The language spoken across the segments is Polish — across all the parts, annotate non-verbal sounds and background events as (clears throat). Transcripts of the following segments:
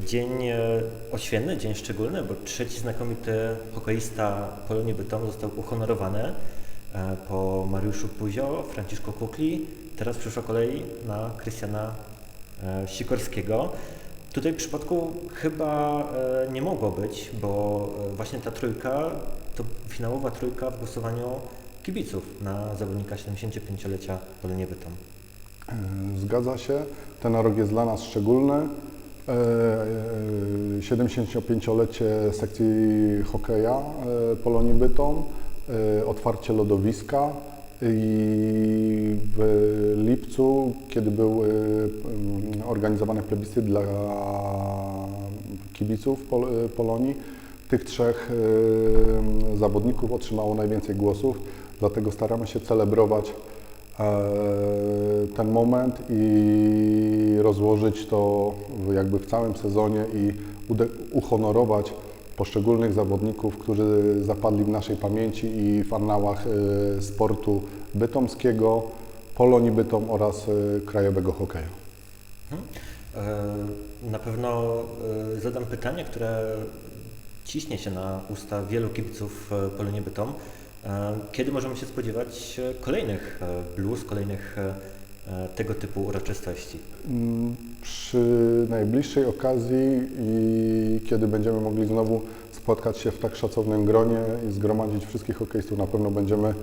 Dzień e, oświętny, dzień szczególny, bo trzeci znakomity hokeista Polonii Bytom został uhonorowany e, po Mariuszu Puzio, Franciszku Kukli. Teraz przyszła kolej na Krystiana e, Sikorskiego. Tutaj w przypadku chyba nie mogło być, bo właśnie ta trójka to finałowa trójka w głosowaniu kibiców na zawodnika 75-lecia Polonii Bytom. Zgadza się. Ten rok jest dla nas szczególny. E, e, 75-lecie sekcji hokeja e, Polonii Bytom, e, otwarcie lodowiska i w lipcu, kiedy był e, organizowany plebiscyt dla kibiców Pol- e, Polonii, tych trzech e, zawodników otrzymało najwięcej głosów, dlatego staramy się celebrować e, ten moment i rozłożyć to jakby w całym sezonie i uhonorować poszczególnych zawodników, którzy zapadli w naszej pamięci i w annałach e, sportu bytomskiego, Polonii Bytom oraz e, krajowego hokeju. E, Na pewno e, zadam pytanie, które ciśnie się na usta wielu kibiców e, Polonii Bytom. E, Kiedy możemy się spodziewać e, kolejnych e, blues, kolejnych tego typu uroczystości? Mm, Przy najbliższej okazji i kiedy będziemy mogli znowu spotkać się w tak szacownym gronie i zgromadzić wszystkich hokeistów, na pewno będziemy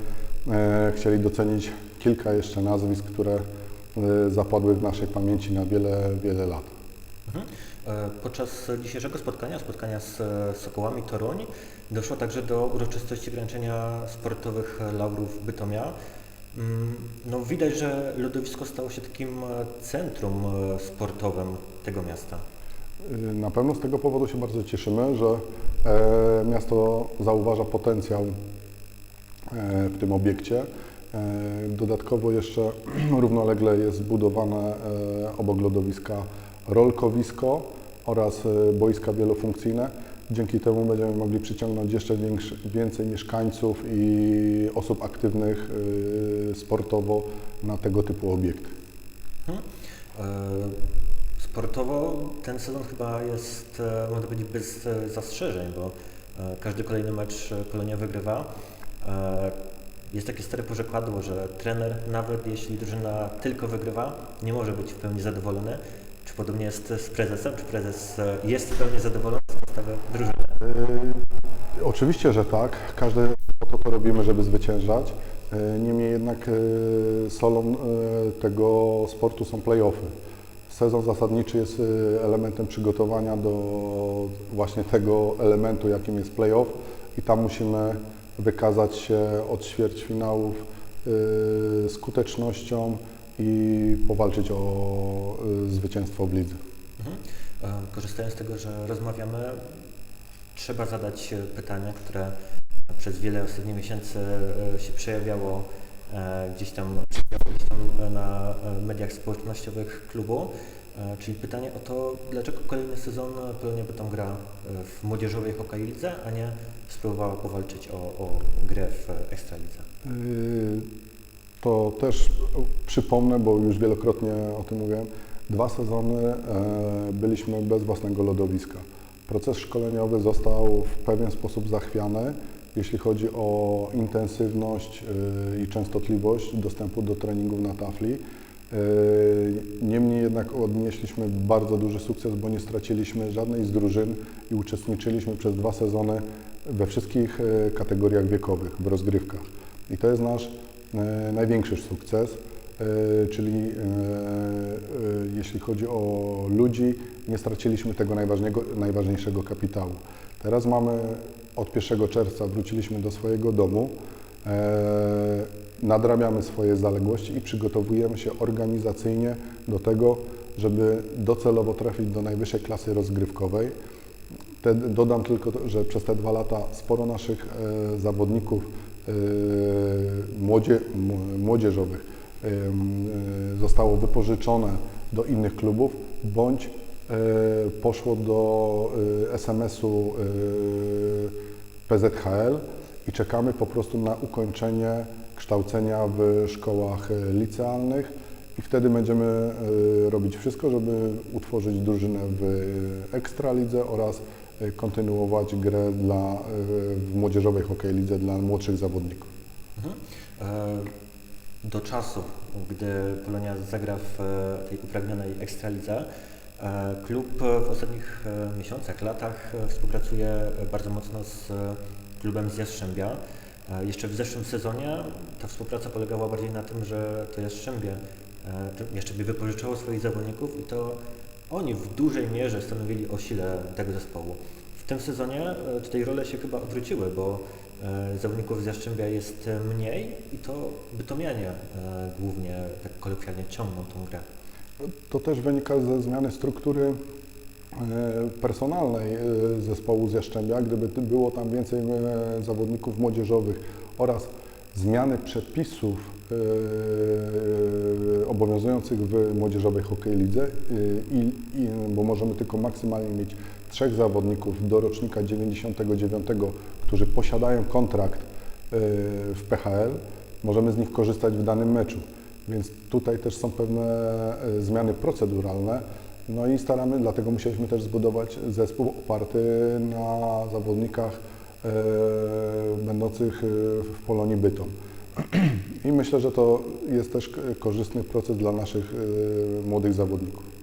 chcieli docenić kilka jeszcze nazwisk, które zapadły w naszej pamięci na wiele, wiele lat. Mhm. E, Podczas dzisiejszego spotkania, spotkania z Sokołami Toruń, doszło także do uroczystości wręczenia sportowych laurów Bytomia. Mm, No, widać, że lodowisko stało się takim e, centrum e, sportowym tego miasta. Y, Na pewno z tego powodu się bardzo cieszymy, że miasto zauważa potencjał w tym obiekcie. Dodatkowo jeszcze (clears throat) równolegle jest budowane obok lodowiska rolkowisko oraz e, boiska wielofunkcyjne. Dzięki temu będziemy mogli przyciągnąć jeszcze więcej mieszkańców i osób aktywnych e, sportowo na tego typu obiekty. Mhm. E, Sportowo ten sezon chyba jest, można powiedzieć, bez zastrzeżeń, bo każdy kolejny mecz Polonia wygrywa. Jest takie stare pożekładło, że trener, nawet jeśli drużyna tylko wygrywa, nie może być w pełni zadowolony. Czy podobnie jest z prezesem? Czy prezes e, jest w pełni zadowolony z postawy drużyny? Y, Oczywiście, że tak. Każdy po to to robimy, żeby zwyciężać. Y, Niemniej jednak solą tego sportu są play-offy. Sezon zasadniczy jest elementem przygotowania do właśnie tego elementu, jakim jest play-off i tam musimy wykazać się od ćwierćfinałów skutecznością i powalczyć o y, zwycięstwo w lidze. Mhm. E, Korzystając z tego, że rozmawiamy, trzeba zadać pytanie, które przez wiele ostatnich miesięcy e, się przejawiało e, gdzieś tam, gdzieś tam na mediach społecznościowych klubu, czyli pytanie o to, dlaczego kolejny sezon Polonia Bytom gra w młodzieżowej hokej lidze, a nie spróbowała powalczyć o, o grę w Ekstralidze. To też przypomnę, bo już wielokrotnie o tym mówiłem, dwa sezony e, byliśmy bez własnego lodowiska. Proces szkoleniowy został w pewien sposób zachwiany, jeśli chodzi o intensywność yy, i częstotliwość dostępu do treningów na tafli. Yy, Niemniej jednak odnieśliśmy bardzo duży sukces, bo nie straciliśmy żadnej z drużyn i uczestniczyliśmy przez dwa sezony we wszystkich e, kategoriach wiekowych, w rozgrywkach. I to jest nasz e, największy sukces, e, czyli e, e, jeśli chodzi o ludzi, nie straciliśmy tego najważniejszego, kapitału. Teraz mamy od 1 czerwca wróciliśmy do swojego domu, e, nadrabiamy swoje zaległości i przygotowujemy się organizacyjnie do tego, żeby docelowo trafić do najwyższej klasy rozgrywkowej. Te, dodam tylko, że przez te dwa lata sporo naszych e, zawodników e, młodzie, m- młodzieżowych m, e, zostało wypożyczone do innych klubów bądź poszło do SMS-u PZHL i czekamy po prostu na ukończenie kształcenia w szkołach licealnych i wtedy będziemy robić wszystko, żeby utworzyć drużynę w Ekstralidze oraz kontynuować grę dla, e, w młodzieżowej hokej lidze dla młodszych zawodników. Mhm. E, Do czasu, gdy Polonia zagra w e, tej upragnionej Ekstralidze, e, klub w ostatnich e, miesiącach, latach e, współpracuje e, bardzo mocno z e, klubem z Jastrzębia. E, Jeszcze w zeszłym sezonie ta współpraca polegała bardziej na tym, że to Jastrzębie, e, Jastrzębie wypożyczało swoich zawodników i to oni w dużej mierze stanowili o sile tego zespołu. W tym sezonie e, tutaj role się chyba odwróciły, bo e, zawodników z Jastrzębia jest e, mniej i to bytomianie głównie, tak kolokwialnie, ciągną tą grę. To też wynika ze zmiany struktury personalnej zespołu z Jaszczębia. Gdyby było tam więcej zawodników młodzieżowych oraz zmiany przepisów e, obowiązujących w młodzieżowej hokej lidze, e, bo możemy tylko maksymalnie mieć trzech zawodników do rocznika 99, którzy posiadają kontrakt e, w PHL, możemy z nich korzystać w danym meczu. Więc tutaj też są pewne zmiany proceduralne. No i staramy, dlatego musieliśmy też zbudować zespół oparty na zawodnikach będących e, w Polonii Bytom. (clears throat) I myślę, że to jest też korzystny proces dla naszych e, młodych zawodników.